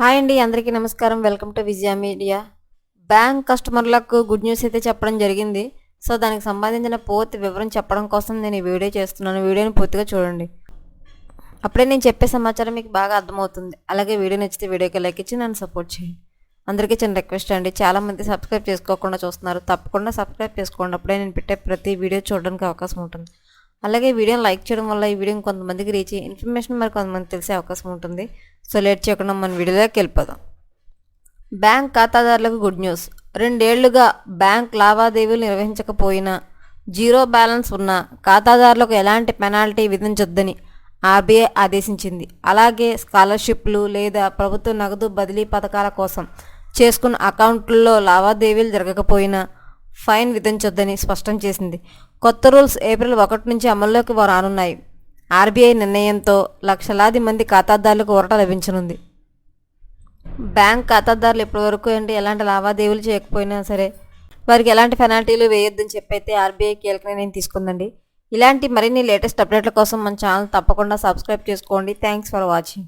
Hi అండి అందరికీ నమస్కారం. Welcome to Vijaya media. Bank కస్టమర్లకు గుడ్ న్యూస్ అయితే చెప్పడం జరిగింది. సో దానికి సంబంధించిన పూర్తి వివరం చెప్పడం కోసం నేను ఈ వీడియో చేస్తున్నాను. వీడియోని పూర్తిగా చూడండి. అప్పుడే నేను చెప్పే సమాచారం మీకు బాగా అర్థమవుతుంది. అలాగే వీడియో నచ్చితే వీడియోకి లైక్ ఇచ్చి నన్ను సపోర్ట్ చేయండి. అందరికీ చిన్న రిక్వెస్ట్ అండి. చాలామంది సబ్స్క్రైబ్ చేసుకోకుండా చూస్తున్నారు. తప్పకుండా సబ్స్క్రైబ్ చేసుకోండి. అప్పుడే నేను పెట్టే ప్రతి వీడియో చూడడానికి అవకాశం ఉంటుంది. అలాగే వీడియోని లైక్ చేయడం వల్ల ఈ వీడియోని కొంతమందికి రీచ్ ఇన్ఫర్మేషన్ మరి కొంతమంది తెలిసే అవకాశం ఉంటుంది. సో లేట్ చేయకుండా మన వీడియోలోకి వెళ్ళిపోదాం. బ్యాంక్ ఖాతాదారులకు గుడ్ న్యూస్. రెండేళ్ళుగా బ్యాంక్ లావాదేవీలు నిర్వహించకపోయినా జీరో బ్యాలెన్స్ ఉన్న ఖాతాదారులకు ఎలాంటి పెనాల్టీ విధించొద్దని ఆర్బీఐ ఆదేశించింది. అలాగే స్కాలర్షిప్లు లేదా ప్రభుత్వ నగదు బదిలీ పథకాల కోసం చేసుకున్న అకౌంట్లలో లావాదేవీలు జరగకపోయినా ఫైన్ విధించొద్దని స్పష్టం చేసింది. కొత్త రూల్స్ ఏప్రిల్ ఒకటి నుంచి అమల్లోకి రానున్నాయి. ఆర్బీఐ నిర్ణయంతో లక్షలాది మంది ఖాతాదారులకు ఊరట లభించనుంది. బ్యాంక్ ఖాతాదారులు ఇప్పటివరకు ఏంటి ఎలాంటి లావాదేవీలు చేయకపోయినా సరే వారికి ఎలాంటి పెనాల్టీలు వేయొద్దని చెప్పైతే ఆర్బీఐ కీలక నిర్ణయం తీసుకుందండి. ఇలాంటి మరిన్ని లేటెస్ట్ అప్డేట్ల కోసం మన ఛానల్ తప్పకుండా సబ్స్క్రైబ్ చేసుకోండి. Thanks for watching.